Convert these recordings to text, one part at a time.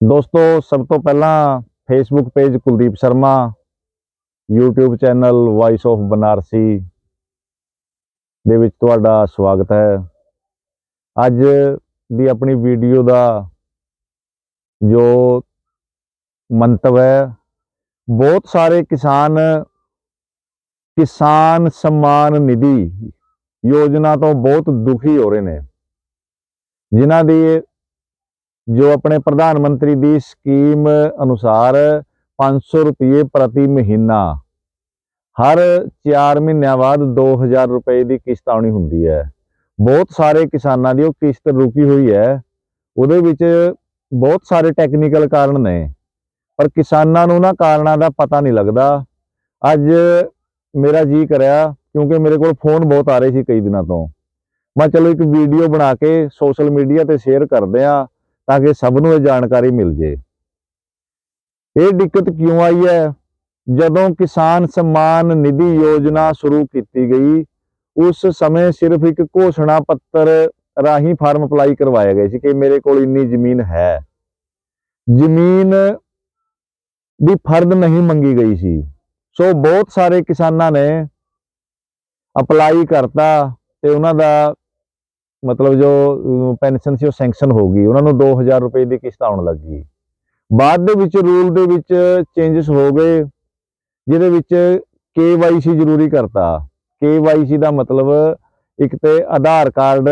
ਦੋਸਤੋ, ਸਭ ਤੋਂ ਪਹਿਲਾਂ Facebook page Kuldeep Sharma, YouTube channel voice of Banarasi ਦੇ ਵਿੱਚ ਤੁਹਾਡਾ ਸਵਾਗਤ ਹੈ। ਅੱਜ ਦੀ ਆਪਣੀ ਵੀਡੀਓ ਦਾ ਜੋ ਮੰਤਵ ਹੈ, ਬਹੁਤ ਸਾਰੇ ਕਿਸਾਨ ਕਿਸਾਨ ਸਨਮਾਨ ਨਿਧੀ ਯੋਜਨਾ ਤੋਂ ਬਹੁਤ ਦੁਖੀ ਹੋ ਰਹੇ ਨੇ। ਜਿਨ੍ਹਾਂ ਦੀ ਜੋ ਆਪਣੇ ਪ੍ਰਧਾਨ ਮੰਤਰੀ ਦੀ ਸਕੀਮ ਅਨੁਸਾਰ 500 ਰੁਪਏ ਪ੍ਰਤੀ ਮਹੀਨਾ ਹਰ 4 ਮਹੀਨਿਆਂ ਬਾਅਦ 2000 ਰੁਪਏ ਦੀ ਕਿਸ਼ਤ ਆਉਣੀ ਹੁੰਦੀ ਹੈ। ਬਹੁਤ ਸਾਰੇ ਕਿਸਾਨਾਂ ਦੀ ਉਹ ਕਿਸ਼ਤ ਰੁਕੀ ਹੋਈ ਹੈ। ਉਹਦੇ ਵਿੱਚ ਬਹੁਤ ਸਾਰੇ ਟੈਕਨੀਕਲ ਕਾਰਨ ਨੇ, ਪਰ ਕਿਸਾਨਾਂ ਨੂੰ ਨਾ ਕਾਰਨਾਂ ਦਾ ਪਤਾ ਨਹੀਂ ਲੱਗਦਾ। ਅੱਜ ਮੇਰਾ ਜੀ ਕਰਿਆ, ਕਿਉਂਕਿ ਮੇਰੇ ਕੋਲ ਫੋਨ ਬਹੁਤ ਆ ਰਹੇ ਸੀ ਕਈ ਦਿਨਾਂ ਤੋਂ। ਮੈਂ ਚਲੋ ਇੱਕ ਵੀਡੀਓ ਬਣਾ ਕੇ ਸੋਸ਼ਲ ਮੀਡੀਆ ਤੇ ਸ਼ੇਅਰ ਕਰਦੇ ਆ ਤਾਂ ਕਿ ਸਭ ਨੂੰ ਇਹ ਜਾਣਕਾਰੀ ਮਿਲ ਜੇ। ਇਹ ਦਿੱਕਤ ਕਿਉਂ ਆਈ ਹੈ? ਜਦੋਂ ਕਿਸਾਨ ਸਨਮਾਨ ਨਿਧੀ ਯੋਜਨਾ ਸ਼ੁਰੂ ਕੀਤੀ ਗਈ, ਉਸ ਸਮੇਂ ਸਿਰਫ ਇੱਕ ਘੋਸ਼ਣਾ ਪੱਤਰ ਰਾਹੀਂ ਫਾਰਮ ਅਪਲਾਈ ਕਰਵਾਇਆ ਗਿਆ ਸੀ ਕਿ ਮੇਰੇ ਕੋਲ ਇੰਨੀ ਜ਼ਮੀਨ ਹੈ। ਜ਼ਮੀਨ ਦੀ ਫਰਦ ਨਹੀਂ ਮੰਗੀ ਗਈ ਸੀ। ਸੋ ਬਹੁਤ ਸਾਰੇ ਕਿਸਾਨਾਂ ਨੇ ਅਪਲਾਈ ਕਰਤਾ ਤੇ ਉਹਨਾਂ ਦਾ ਮਤਲਬ ਜੋ ਪੈਨਸ਼ਨ ਸੀ ਉਹ ਸੈਂਕਸ਼ਨ ਹੋ ਗਈ। ਉਹਨਾਂ ਨੂੰ 2000 ਰੁਪਏ ਦੀ ਕਿਸ਼ਤ ਆਉਣ ਲੱਗੀ ਬਾਅਦ ਦੇ ਵਿੱਚ ਰੂਲ ਦੇ ਵਿੱਚ ਚੇਂਜਸ ਹੋ ਗਏ, ਜਿਹਦੇ ਵਿੱਚ KYC ਜ਼ਰੂਰੀ ਕਰਤਾ। KYC ਦਾ ਮਤਲਬ ਇੱਕ ਤੇ ਆਧਾਰ ਕਾਰਡ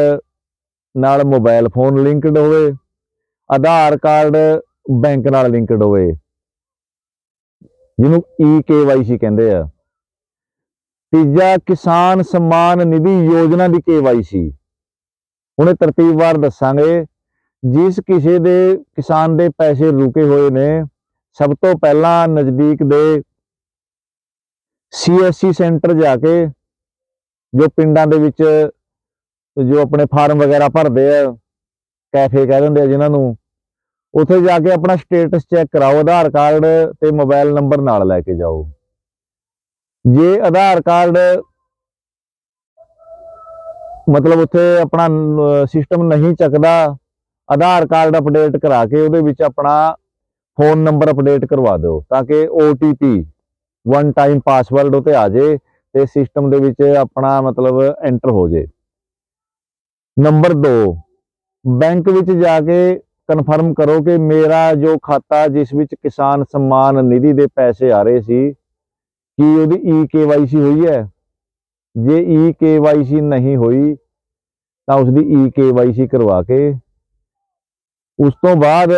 ਨਾਲ ਮੋਬਾਈਲ ਫੋਨ ਲਿੰਕਡ ਹੋਵੇ, ਆਧਾਰ ਕਾਰਡ ਬੈਂਕ ਨਾਲ ਲਿੰਕਡ ਹੋਵੇ, ਜਿਹਨੂੰ ਈ EKYC ਕਹਿੰਦੇ ਆ। ਤੀਜਾ, ਕਿਸਾਨ ਸਨਮਾਨ ਨਿਧੀ ਯੋਜਨਾ ਦੀ KYC ਹੁਣ ਇਹ ਤਰਤੀਬਵਾਰ ਦੱਸਾਂਗੇ, ਜਿਸ ਕਿਸੇ ਦੇ ਕਿਸਾਨ ਦੇ ਪੈਸੇ ਰੁਕੇ ਹੋਏ ਨੇ, ਸਭ ਤੋਂ ਪਹਿਲਾਂ ਨਜ਼ਦੀਕ ਦੇ ਸੀਐਸਸੀ ਸੈਂਟਰ ਜਾ ਕੇ, ਜੋ ਪਿੰਡਾਂ ਦੇ ਵਿੱਚ ਜੋ ਆਪਣੇ ਫਾਰਮ ਵਗੈਰਾ ਭਰਦੇ ਆ, ਕੈਫੇ ਕਹਿ ਦਿੰਦੇ ਆ ਜਿਨ੍ਹਾਂ ਨੂੰ, ਉੱਥੇ ਜਾ ਕੇ ਆਪਣਾ ਸਟੇਟਸ ਚੈੱਕ ਕਰਾਓ, ਆਧਾਰ ਕਾਰਡ ਤੇ ਮੋਬਾਈਲ ਨੰਬਰ ਨਾਲ ਲੈ ਕੇ ਜਾਓ। ਜੇ ਆਧਾਰ ਕਾਰਡ ਮਤਲਬ ਉੱਥੇ ਆਪਣਾ ਸਿਸਟਮ ਨਹੀਂ ਚੱਕਦਾ, ਆਧਾਰ ਕਾਰਡ ਅਪਡੇਟ ਕਰਾ ਕੇ ਉਹਦੇ ਵਿੱਚ ਆਪਣਾ ਫੋਨ ਨੰਬਰ ਅਪਡੇਟ ਕਰਵਾ ਦਿਓ, ਤਾਂ ਕਿ OTP ਵਨ ਟਾਈਮ ਪਾਸਵਰਡ ਉਤੇ ਆ ਜੇ ਤੇ ਸਿਸਟਮ ਦੇ ਵਿੱਚ ਆਪਣਾ ਮਤਲਬ ਐਂਟਰ ਹੋ ਜੇ। ਨੰਬਰ 2 ਬੈਂਕ ਵਿੱਚ ਜਾ ਕੇ ਕਨਫਰਮ ਕਰੋ ਕਿ ਮੇਰਾ ਜੋ ਖਾਤਾ ਜਿਸ ਵਿੱਚ ਕਿਸਾਨ ਸਨਮਾਨ ਨਿਧੀ ਦੇ ਪੈਸੇ ਆ ਰਹੇ ਸੀ, ਕੀ ਉਹਦੀ ਈ EKYC ਹੋਈ ਹੈ? ਜੇ ਈ EKYC ਨਹੀਂ ਹੋਈ, ਤਾਂ ਉਸ ਦੀ EKYC ਕਰਵਾ ਕੇ, ਉਸ ਤੋਂ ਬਾਅਦ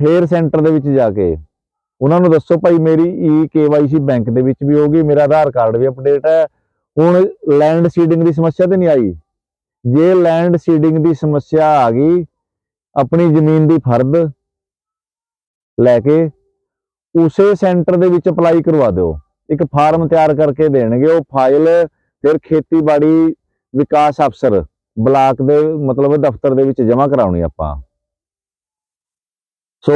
ਫੇਰ ਸੈਂਟਰ ਦੇ ਵਿੱਚ ਜਾ ਕੇ, ਉਹਨਾਂ ਨੂੰ ਦੱਸੋ ਭਾਈ ਮੇਰੀ ਈ EKYC ਬੈਂਕ ਦੇ ਵਿੱਚ ਵੀ ਹੋਗੀ ਮੇਰਾ ਆਧਾਰ ਕਾਰਡ ਵੀ ਅਪਡੇਟ ਹੈ। ਹੁਣ ਲੈਂਡ ਸੀਡਿੰਗ ਦੀ ਸਮੱਸਿਆ ਤੇ ਨਹੀਂ ਆਈ। ਜੇ ਲੈਂਡ ਸੀਡਿੰਗ ਦੀ ਸਮੱਸਿਆ ਆ ਗਈ, ਆਪਣੀ ਜ਼ਮੀਨ ਦੀ ਫਰਦ ਲੈ ਕੇ, ਉਸੇ ਸੈਂਟਰ ਦੇ ਵਿੱਚ ਅਪਲਾਈ ਕਰਵਾ ਦਿਓ। ਇੱਕ ਫਾਰਮ ਤਿਆਰ ਕਰਕੇ ਦੇਣਗੇ, ਉਹ ਫਾਈਲ ਫਿਰ ਖੇਤੀਬਾੜੀ ਵਿਕਾਸ ਅਫਸਰ ਬਲਾਕ ਦੇ ਮਤਲਬ ਦਫ਼ਤਰ ਦੇ ਵਿੱਚ ਜਮ੍ਹਾਂ ਕਰਾਉਣੀ ਆਪਾਂ। ਸੋ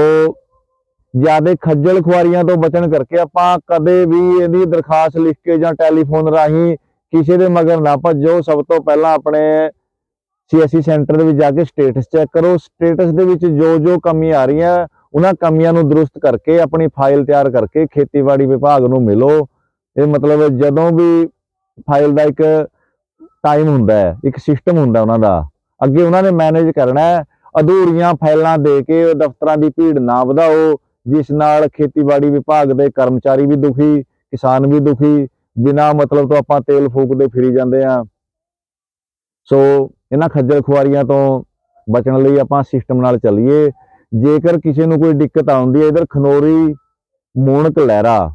ਜਿਆਦੇ ਖੱਜਲ ਖੁਆਰੀਆਂ ਤੋਂ ਬਚਣ ਕਰਕੇ ਆਪਾਂ ਕਦੇ ਵੀ ਇਹਦੀ ਦਰਖਾਸਤ ਲਿਖ ਕੇ ਜਾਂ ਟੈਲੀਫੋਨ ਰਾਹੀਂ ਕਿਸੇ ਦੇ ਮਗਰ ਨਾ ਭੱਜੋ। ਸਭ ਤੋਂ ਪਹਿਲਾਂ ਆਪਣੇ ਸੀਐਸਸੀ ਸੈਂਟਰ ਦੇ ਵਿੱਚ ਜਾ ਕੇ ਸਟੇਟਸ ਚੈੱਕ ਕਰੋ। ਸਟੇਟਸ ਦੇ ਵਿੱਚ ਜੋ ਜੋ ਕਮੀ ਆ ਰਹੀਆਂ, ਉਹਨਾਂ ਕਮੀਆਂ ਨੂੰ ਦਰੁਸਤ ਕਰਕੇ ਆਪਣੀ ਫਾਈਲ ਤਿਆਰ ਕਰਕੇ ਖੇਤੀਬਾੜੀ ਵਿਭਾਗ ਨੂੰ ਮਿਲੋ। ਇਹ ਮਤਲਬ ਜਦੋਂ ਵੀ ਫਾਈਲ ਦਾ ਇੱਕ ਟਾਈਮ ਹੁੰਦਾ ਹੈ, ਇੱਕ ਸਿਸਟਮ ਹੁੰਦਾ ਉਹਨਾਂ ਦਾ। ਅੱਗੇ ਉਹਨਾਂ ਨੇ ਮੈਨੇਜ ਕਰਨਾ ਹੈ, ਅਧੂਰੀਆਂ ਫਾਈਲਾਂ ਦੇ ਕੇ ਦਫ਼ਤਰਾਂ ਦੀ ਭੀੜ ਨਾ ਵਧਾਓ, ਜਿਸ ਨਾਲ ਖੇਤੀਬਾੜੀ ਵਿਭਾਗ ਦੇ ਕਰਮਚਾਰੀ ਵੀ ਦੁਖੀ, ਕਿਸਾਨ ਵੀ ਦੁਖੀ, ਬਿਨਾ ਮਤਲਬ ਤੋਂ ਆਪਾਂ ਤੇਲ ਫੂਕਦੇ ਫਿਰੀ ਜਾਂਦੇ ਆ ਸੋ ਇਹਨਾਂ ਖੱਜਲ ਖੁਆਰੀਆਂ ਤੋਂ ਬਚਣ ਲਈ ਆਪਾਂ ਸਿਸਟਮ ਨਾਲ ਚੱਲੀਏ। ਜੇਕਰ ਕਿਸੇ ਨੂੰ ਕੋਈ ਦਿੱਕਤ ਆਉਂਦੀ ਹੈ, ਇਧਰ ਖਨੋਰੀ ਮੂਣਕ ਲਹਿਰਾ।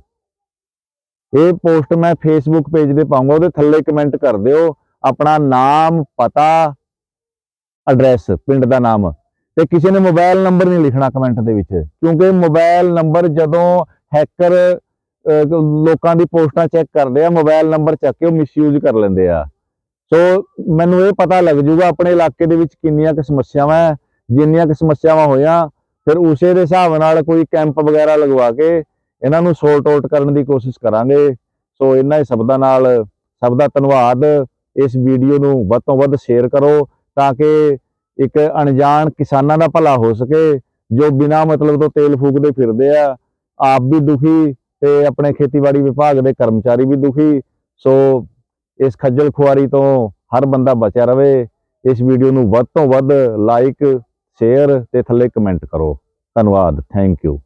ਇਹ ਪੋਸਟ ਮੈਂ ਫੇਸਬੁੱਕ ਪੇਜ ਤੇ ਪਾਉਂਗਾ, ਉਹਦੇ ਥੱਲੇ ਕਮੈਂਟ ਕਰ ਦਿਓ, ਆਪਣਾ ਨਾਮ, ਪਤਾ ਐਡਰੈਸ ਪਿੰਡ ਦਾ ਨਾਮ। ਤੇ ਕਿਸੇ ਨੇ ਮੋਬਾਈਲ ਨੰਬਰ ਨਹੀਂ ਲਿਖਣਾ ਕਮੈਂਟ ਦੇ ਵਿੱਚ, ਕਿਉਂਕਿ ਮੋਬਾਈਲ ਨੰਬਰ ਜਦੋਂ ਹੈਕਰ ਲੋਕਾਂ ਦੀ ਪੋਸਟਾਂ ਚੈੱਕ ਕਰਦੇ ਆ ਮੋਬਾਈਲ ਨੰਬਰ ਚੱਕ ਕੇ ਉਹ ਮਿਸਯੂਜ਼ ਕਰ ਲੈਂਦੇ ਆ। ਸੋ ਮੈਨੂੰ ਇਹ ਪਤਾ ਲੱਗ ਜੂਗਾ ਆਪਣੇ ਇਲਾਕੇ ਦੇ ਵਿੱਚ ਕਿੰਨੀਆਂ ਕੁ ਸਮੱਸਿਆਵਾਂ ਜਿੰਨੀਆਂ ਕੁ ਸਮੱਸਿਆਵਾਂ ਹੋਈਆਂ, ਫਿਰ ਉਸੇ ਦੇ ਹਿਸਾਬ ਨਾਲ ਕੋਈ ਕੈਂਪ ਵਗੈਰਾ ਲਗਵਾ ਕੇ ਇਹਨਾਂ ਨੂੰ ਸੋਰਟ ਆਊਟ ਕਰਨ ਦੀ ਕੋਸ਼ਿਸ਼ ਕਰਾਂਗੇ। ਸੋ ਇਹਨਾਂ ਹੀ ਸ਼ਬਦਾਂ ਨਾਲ, ਸਭ ਦਾ ਧੰਨਵਾਦ। ਇਸ ਵੀਡੀਓ ਨੂੰ ਵੱਧ ਤੋਂ ਵੱਧ ਸ਼ੇਅਰ ਕਰੋ ਤਾਂ ਕਿ ਇੱਕ ਅਣਜਾਣ ਕਿਸਾਨਾਂ ਦਾ ਭਲਾ ਹੋ ਸਕੇ, ਜੋ ਬਿਨਾਂ ਮਤਲਬ ਤੋਂ ਤੇਲ ਫੂਕਦੇ ਫਿਰਦੇ ਆ, ਆਪ ਵੀ ਦੁਖੀ ਤੇ ਆਪਣੇ ਖੇਤੀਬਾੜੀ ਵਿਭਾਗ ਦੇ ਕਰਮਚਾਰੀ ਵੀ ਦੁਖੀ। ਸੋ ਇਸ ਖੱਜਲ ਖੁਆਰੀ ਤੋਂ ਹਰ ਬੰਦਾ ਬਚਿਆ ਰਵੇ। ਇਸ ਵੀਡੀਓ ਨੂੰ ਵੱਧ ਤੋਂ ਵੱਧ ਲਾਈਕ ਸ਼ੇਅਰ ਤੇ ਥੱਲੇ ਕਮੈਂਟ ਕਰੋ। ਧੰਨਵਾਦ। Thank you